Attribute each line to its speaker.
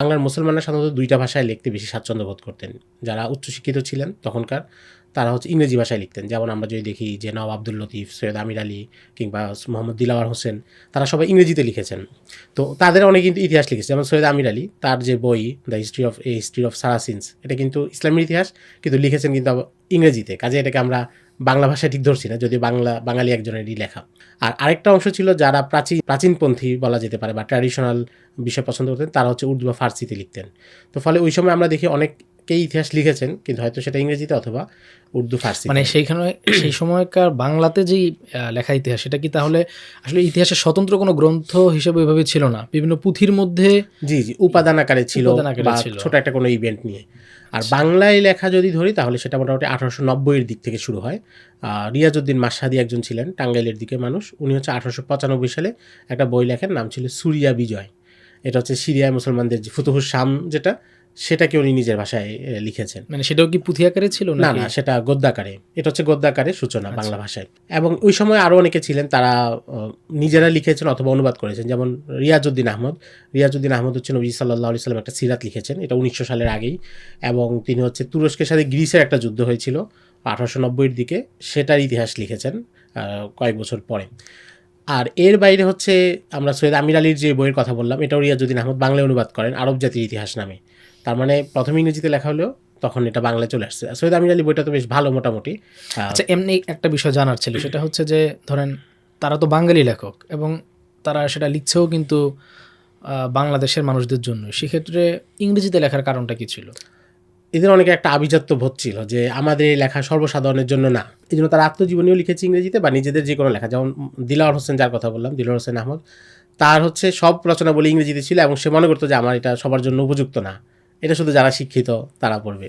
Speaker 1: বাংলার মুসলমানরা সাধারণত দুইটা ভাষায় লিখতে বেশি স্বাচ্ছন্দ্য বোধ করতেন। যারা উচ্চশিক্ষিত ছিলেন তখনকার, তারা হচ্ছে ইংরেজি ভাষায় লিখতেন। যেমন আমরা যদি দেখি যে নওয়াব আব্দুল লতিফ, সৈয়দ আমির আলী কিংবা মোহাম্মদ দিলাওয়ার হোসেন, তারা সবাই ইংরেজিতে লিখেছেন। তো তাদের অনেক কিন্তু ইতিহাস লিখেছে। যেমন সৈয়দ আমির আলী, তার যে বই the history of, a history of Saracens এটা কিন্তু ইসলামের ইতিহাস, কিন্তু লিখেছেন কিন্তু ইংরেজিতে। কাজে এটাকে আমরা বাংলা ভাষায় ঠিক ধরছি না যদি বাংলা বাঙালি একজনেরই লেখা। আর আরেকটা অংশ ছিল যারা প্রাচীন প্রাচীনপন্থী বলা যেতে পারে বা ট্র্যাডিশনাল বিষয় পছন্দ করতেন তারা হচ্ছে উর্দু বা ফার্সিতে লিখতেন। তো ফলে ওই সময় আমরা দেখি অনেকেই ইতিহাস লিখেছেন কিন্তু হয়তো সেটা ইংরেজিতে অথবা উর্দু ফার্সি
Speaker 2: মানে সেইখানে সেই সময়কার বাংলাতে যেই লেখা ইতিহাস সেটা কি তাহলে আসলে ইতিহাসের স্বতন্ত্র কোনো গ্রন্থ হিসেবে ওইভাবে ছিল না? বিভিন্ন পুঁথির মধ্যে
Speaker 1: জি জি উপাদান আকারে ছিল। ছোট একটা কোনো ইভেন্ট নিয়ে। আর বাংলায় লেখা যদি ধরি তাহলে সেটা মোটামুটি আঠারোশো নব্বইয়ের দিক থেকে শুরু হয়। রিয়াজউদ্দিন মাসাদি একজন ছিলেন টাঙ্গাইলের দিকে মানুষ। উনি হচ্ছে আঠারোশো পঁচানব্বই সালে একটা বই লেখেন নাম ছিল সুরিয়া বিজয়। এটা হচ্ছে সিরিয়ায় মুসলমানদের যে ফুতুহুর শাম যেটা সেটাকে উনি নিজের ভাষায় লিখেছেন।
Speaker 2: মানে সেটাও কি পুঁথি আকারে ছিল
Speaker 1: না না সেটা গদ্যাকারে। এটা হচ্ছে গদ্যাকারে সূচনা
Speaker 2: আচ্ছা।
Speaker 1: বাংলা ভাষায়। এবং ওই সময় আরও অনেকে ছিলেন তারা নিজেরা লিখেছেন অথবা অনুবাদ করেছেন। যেমন রিয়াজউদ্দিন আহমদ। রিয়াজউদ্দিন আহমদ হচ্ছে নবী সাল্লাহ আলি সাল্লাম একটা সিরাত লিখেছেন। এটা উনিশশো সালের আগেই। এবং তিনি হচ্ছে তুরস্কের সাথে গ্রিসের একটা যুদ্ধ হয়েছিল আঠারোশো নব্বইয়ের দিকে। সেটার ইতিহাস লিখেছেন কয়েক বছর পরে। আর এর বাইরে হচ্ছে আমরা সৈয়দ আমির আলীর যে বইয়ের কথা বললাম, এটাও রিয়াজউদ্দিন আহমদ বাংলায় অনুবাদ করেন আরব জাতির ইতিহাস নামে। তার মানে প্রথম ইংরেজিতে লেখা হলেও তখন এটা বাংলায় চলে আসছে। সৈয়দ আমির আলী বইটা তো বেশ ভালো মোটামুটি।
Speaker 2: আচ্ছা এমনি একটা বিষয় জানার ছিল, সেটা হচ্ছে যে, ধরেন তারা তো বাঙালি লেখক এবং তারা সেটা লিখছেও কিন্তু বাংলাদেশের মানুষদের জন্য সেক্ষেত্রে ইংরেজিতে লেখার কারণটা কি ছিল?
Speaker 1: এদের অনেকে একটা আভিজাত্য বোধ ছিল যে আমাদের এই লেখা সর্বসাধারণের জন্য না। এই জন্য তারা আত্মজীবনীও লিখেছে ইংরেজিতে বা নিজেদের যে কোনো লেখা। যেমন দিলাওয়ার হোসেন যার কথা বললাম, দিলাওয়ার হোসেন আহমদ, তার হচ্ছে সব রচনা বলে ইংরেজিতে ছিল এবং সে মনে করতো যে আমার এটা সবার জন্য উপযুক্ত না। এটা শুধু যারা শিক্ষিত তারা পড়বে।